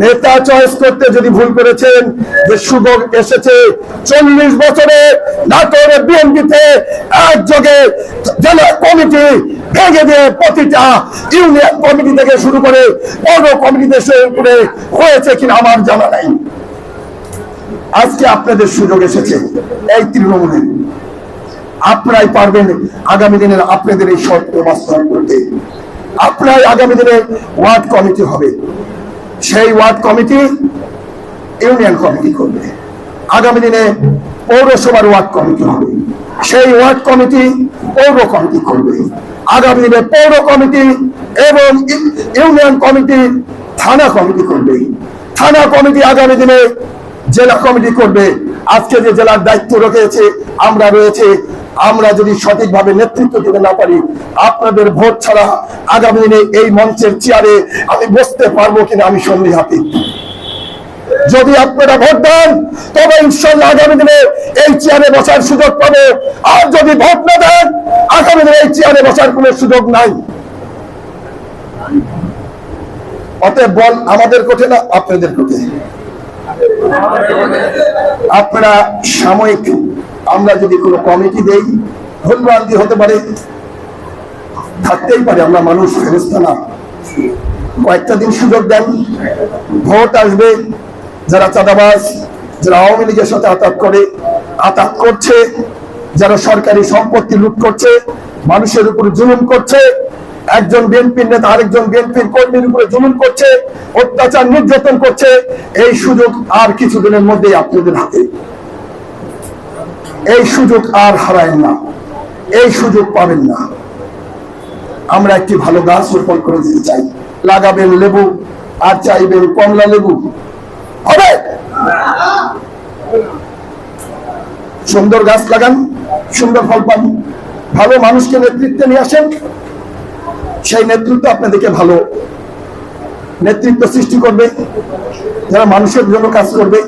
নেতা চয়েস করতে যদি ভুল করেছেন, যে সুযোগ এসেছে, চল্লিশ বছরে নাটোর বিএনপিতে একযোগে জেলা কমিটি ভেঙে দিয়ে প্রতিটা ইউনিয়ন কমিটি থেকে শুরু করে পৌর কমিটি দেশে করে হয়েছে কিনা আমার জানা নাই। আজকে আপনাদের সুযোগ এসেছে এই তৃণমূলে। আপনারাই পারবেন আগামী দিনের আপনাদের এই শর্ত বাস্তবায়ন করতে। আপনারাই আগামী দিনে ওয়ার্ড কমিটি হবে। সেই ওয়ার্ড কমিটি, ইউনিয়ন কমিটি করবে। আগামী দিনে পৌরসভার ওয়ার্ড কমিটি হবে। সেই ওয়ার্ড কমিটি পৌর কমিটি করবে। আগামী দিনে পৌর কমিটি এবং ইউনিয়ন কমিটি, থানা কমিটি করবে। থানা কমিটি আগামী দিনে জেলা কমিটি করবে। আজকে যে জেলার দায়িত্ব রেখেছে আমরা রয়েছে আমরা যদি সঠিকভাবে নেতৃত্ব দিতে না পারি, আপনাদের ভোট ছাড়া আগামী দিনে এই মঞ্চের চেয়ারে আমি বসতে পারব কিনা আমি সন্দেহাতীত যদি আপনারা ভোট দেন, তবে ইনশাল্লাহ আগামী দিনে এই চেয়ারে বসার সুযোগ পাবে। আর যদি ভোট না দেন, আগামী দিনে এই চেয়ারে বসার কোনো সুযোগ নাই। অতএব বল আমাদের কোঠে না, আপনাদের কোঠে। আপনারা সাময়িক আমরা যদি কোনো কমিটি দেই, ভুলভ্রান্তি হতে পারে, থাকতেই পারে, আমরা মানুষ ফেরস্তা না। কয়েকটা দিন সুযোগ দেন, ভোট আসবে, যারা চাঁদাবাজ, যারা আওয়ামী লীগের সাথে আতাত করে, আতাত করছে, যারা সরকারি সম্পত্তি লুট করছে, মানুষের উপর জুলুম করছে, একজন বিএনপির নেতা আরেকজন বিএনপির কর্মীর উপরে জুলুম করছে, অত্যাচার নির্যাতন করছে, এই সুযোগ আর কিছুদিনের মধ্যেই আপনাদের হাতে। এই সুযোগ আর হারায়েন না। এই সুযোগ পাবেন না। আমরা একটি ভালো গাছ রোপণ করে দিতে চাই। লাগাবেন লেবু, আর চাইবেন কমলা লেবু। হবে? সুন্দর গাছ লাগান, সুন্দর ফল পান। ভালো মানুষকে নেতৃত্বে নিয়ে আসেন। সেই নেতৃত্ব আপনাদেরকে ভালো নেতৃত্ব সৃষ্টি করবে। যারা মানুষের জন্য কাজ করবে